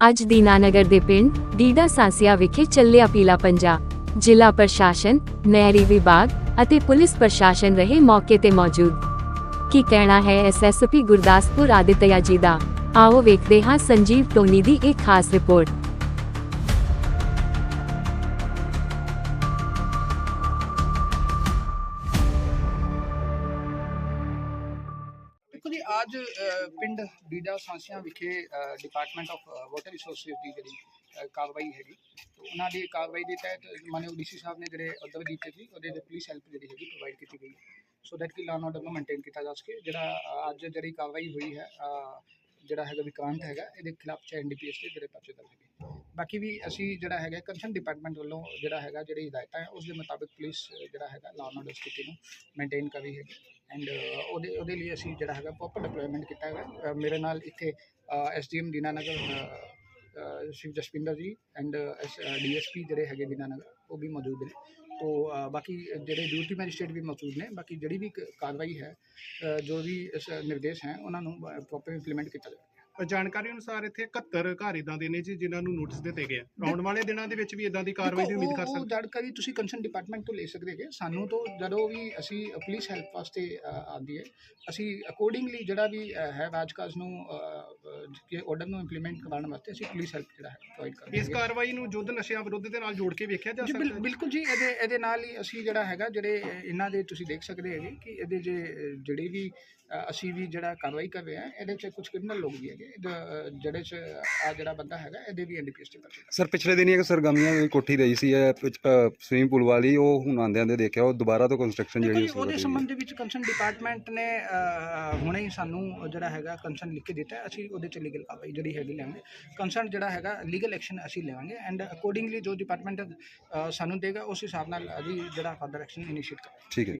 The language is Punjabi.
ਅੱਜ ਦੀਨਾਨਗਰ ਦੇ ਪਿੰਡ ਡੀਡਾ ਸਾਂਸੀਆ ਵਿਖੇ ਚੱਲਿਆ ਪੀਲਾ ਪੰਜਾ। ਜ਼ਿਲ੍ਹਾ ਪ੍ਰਸ਼ਾਸਨ, ਨਹਿਰੀ ਵਿਭਾਗ ਅਤੇ ਪੁਲਿਸ ਪ੍ਰਸ਼ਾਸਨ ਰਹੇ ਮੌਕੇ ਤੇ ਮੌਜੂਦ। ਕੀ ਕਹਿਣਾ ਹੈ ਐਸਐਸਪੀ ਗੁਰਦਾਸਪੁਰ ਆਦਿਤਿਆ ਜੀ ਦਾ? ਆਓ ਵੇਖਦੇ ਹਾਂ ਸੰਜੀਵ ਟੋਨੀ ਦੀ ਇੱਕ ਖਾਸ ਰਿਪੋਰਟ। ਦੇਖੋ ਜੀ, ਅੱਜ ਪਿੰਡ ਡੀਡਾ ਸਾਂਸੀਆਂ ਵਿਖੇ ਡਿਪਾਰਟਮੈਂਟ ਆਫ ਵਾਟਰ ਰਿਸੋਰਸਿਸ ਦੀ ਜਿਹੜੀ ਕਾਰਵਾਈ ਹੈਗੀ। ਉਹਨਾਂ ਦੀ ਕਾਰਵਾਈ ਦੇ ਤਹਿਤ ਮਾਨਯੋਗ ਡੀਸੀ ਸਾਹਿਬ ਨੇ ਜਿਹੜੇ ਅਦਰ ਦਿੱਤੇ ਸੀ ਉਹਦੇ ਤੇ ਪੁਲਿਸ ਹੈਲਪ ਜਿਹੜੀ ਹੈਗੀ ਪ੍ਰੋਵਾਈਡ ਕੀਤੀ ਗਈ। ਸੋ ਦੈਟ ਕਿ ਲਾਅ ਆਰਡਰ ਨੂੰ ਮੇਨਟੇਨ ਕੀਤਾ ਜਾ ਸਕੇ। ਜਿਹੜਾ ਅੱਜ ਜਿਹੜੀ ਕਾਰਵਾਈ ਹੋਈ ਹੈ ਜਿਹੜਾ ਹੈਗਾ ਵਿਕਰਾਂਤ ਹੈਗਾ, ਇਹਦੇ ਖਿਲਾਫ ਚ ਐਨਡੀਪੀਐਸ ਦੇ ਜਿਹੜੇ ਪਰਚੇ ਦਰਜ ਹੈਗੇ। ਬਾਕੀ ਵੀ ਅਸੀਂ ਜਿਹੜਾ ਹੈਗਾ ਕੰਸਰਨ ਡਿਪਾਰਟਮੈਂਟ ਵੱਲੋਂ ਜਿਹੜਾ ਹੈਗਾ, ਜਿਹੜੀ ਹਦਾਇਤਾਂ ਹੈ, ਉਸ ਦੇ ਮੁਤਾਬਿਕ ਪੁਲਿਸ ਜਿਹੜਾ ਹੈਗਾ ਲਾਅ ਆਰਡਰ ਸਥਿਤੀ ਨੂੰ ਮੇਨਟੇਨ ਕਰ ਰਹੀ ਹੈਗੀ। ਐਂਡ uh, ਉਹਦੇ ਉਹਦੇ ਲਈ ਅਸੀਂ ਜਿਹੜਾ ਹੈਗਾ ਪ੍ਰੋਪਰ ਡਿਪਲੋਇਮੈਂਟ ਕੀਤਾ ਹੈਗਾ। ਮੇਰੇ ਨਾਲ ਇੱਥੇ ਐਸਡੀਐਮ ਦੀਨਾਨਗਰ ਅ, ਅ, ਸ਼ਿਵ ਜਸਪਿੰਦਰ ਜੀ ਐਂਡ ਡੀਐਸਪੀ ਜਿਹੜੇ ਹੈਗੇ ਦੀਨਾਨਗਰ ਉਹ ਵੀ ਮੌਜੂਦ ਨੇ। ਤੋ ਬਾਕੀ ਜਿਹੜੇ ਡਿਊਟੀ ਮੈਜਿਸਟ੍ਰੇਟ ਵੀ ਮੌਜੂਦ ਨੇ। ਬਾਕੀ ਜਿਹੜੀ ਵੀ ਕ- ਕਾਰਵਾਈ ਹੈ ਜੋ ਵੀ ਇਸ ਨਿਰਦੇਸ਼ ਹੈ ਉਹਨਾਂ ਨੂੰ ਪ੍ਰੋਪਰ ਇੰਪਲੀਮੈਂਟ ਕੀਤਾ ਜਾਵੇ। ਜਾਣਕਾਰੀ ਅਨੁਸਾਰ ਇੱਥੇ 71 ਘਰ ਇਦਾਂ ਦੇ ਨੇ ਜੀ ਜਿਨ੍ਹਾਂ ਨੂੰ ਨੋਟਿਸ ਦਿੱਤੇ ਗਏ ਆ। ਆਉਣ ਵਾਲੇ ਦਿਨਾਂ ਦੇ ਵਿੱਚ ਵੀ ਇਦਾਂ ਦੀ ਕਾਰਵਾਈ ਦੀ ਦੇਖੋ, ਉਮੀਦ ਕਰ ਉਹ- ਉਹ ਸਕਦੇ। ਜਾਣਕਾਰੀ ਤੁਸੀਂ ਕੰਸਰਨ ਡਿਪਾਰਟਮੈਂਟ ਤੋਂ ਲੈ ਸਕਦੇ ਹੈਗੇ। ਸਾਨੂੰ ਤੋਂ ਜਦੋਂ ਵੀ ਅਸੀਂ ਪੁਲਿਸ ਹੈਲਪ ਵਾਸਤੇ ਅ, ਆਉਂਦੀ ਹੈ ਅਸੀਂ ਅਕੋਰਡਿੰਗਲੀ ਜਿਹੜਾ ਵੀ ਅ, ਹੈ ਰਾਜਕਾਜ ਨੂੰ ਕਿ ਆਰਡਰ ਨੂੰ ਇੰਪਲੀਮੈਂਟ ਕਰਾਉਣ ਵਾਸਤੇ ਅਸੀਂ ਪੁਲਿਸ ਹੈਲਪ ਜਿਹੜਾ ਹੈ ਪ੍ਰੋਵਾਈਡ ਕਰਦੇ ਇਸ ਕਾਰਵਾਈ ਨੂੰ ਯੁੱਧ ਨਸ਼ਿਆਂ ਵਿਰੁੱਧ ਦੇ ਨਾਲ ਜੋੜ ਕੇ ਵੇਖਿਆ ਜਾ ਸਕਦਾ ਹੈ? ਬਿਲਕੁਲ ਜੀ ਇਹਦੇ ਇਹਦੇ ਨਾਲ ਹੀ ਅਸੀਂ ਜਿਹੜਾ ਹੈਗਾ ਜਿਹੜੇ ਇਹਨਾਂ ਦੇ ਤੁਸੀਂ ਦੇਖ ਸਕਦੇ ਹੈਗੇ ਕਿ ਇਹਦੇ ਜੇ ਜਿਹੜੇ ਵੀ ਅਸੀਂ ਵੀ ਜਿਹੜਾ ਕਾਰਵਾਈ ਕਰ ਰਹੇ ਹਾਂ ਇਹਦੇ 'ਚ ਕੁਝ ਕ੍ਰਿਮੀਨਲ ਲੋਕ ਵੀ ਹੈਗੇ। ਜਿਹੜੇ 'ਚ ਆ ਜਿਹੜਾ ਬੰਦਾ ਹੈਗਾ ਇਹਦੇ ਵੀ ਐਨਡੀਪੀਐਸ ਤੇ ਪਰਚੇ ਸਰ ਪਿਛਲੇ ਦਿਨੀ ਇੱਕ ਸਰਗਮੀਆਂ ਦੀ ਕੋਠੀ ਰਹੀ ਸੀ ਸਵਿਮਿੰਗ ਪੂਲ ਵਾਲੀ ਉਹ ਹੁਣ ਆਂਦੇ ਆਂਦੇ ਦੇਖਿਆ ਉਹ ਦੁਬਾਰਾ ਤੋਂ ਕੰਸਟਰਕਸ਼ਨ ਜਿਹੜੀ ਉਹਦੇ ਸੰਬੰਧ ਦੇ ਵਿੱਚ ਕੰਸਰਨ ਡਿਪਾਰਟਮੈਂਟ ਨੇ ਹੁਣੇ ਹੀ ਸਾਨੂੰ ਜਿਹੜਾ ਹੈਗਾ ਕੰਸਰਨ ਲਿਖ ਕੇ ਦਿੱਤਾ। ਅਸੀਂ ਉਹਦੇ ਚ ਲੀਗਲ ਜਿਹੜੀ ਹੈਗੀ ਲੈਵਾਂਗੇ। ਕੰਸਰਨ ਜਿਹੜਾ ਹੈਗਾ ਲੀਗਲ ਐਕਸ਼ਨ ਅਸੀਂ ਲਵਾਂਗੇ ਐਂਡ ਅਕੋਰਡਿੰਗਲੀ ਜੋ ਡਿਪਾਰਟਮੈਂਟ ਸਾਨੂੰ ਦੇਗਾ, ਉਸ ਹਿਸਾਬ ਨਾਲ ਅਸੀਂ ਜਿਹੜਾ ਫਰਦਰ ਐਕਸ਼ਨ ਇਨੀਸ਼ੀਏਟ ਕਰਾਂਗੇ। ਠੀਕ ਹੈ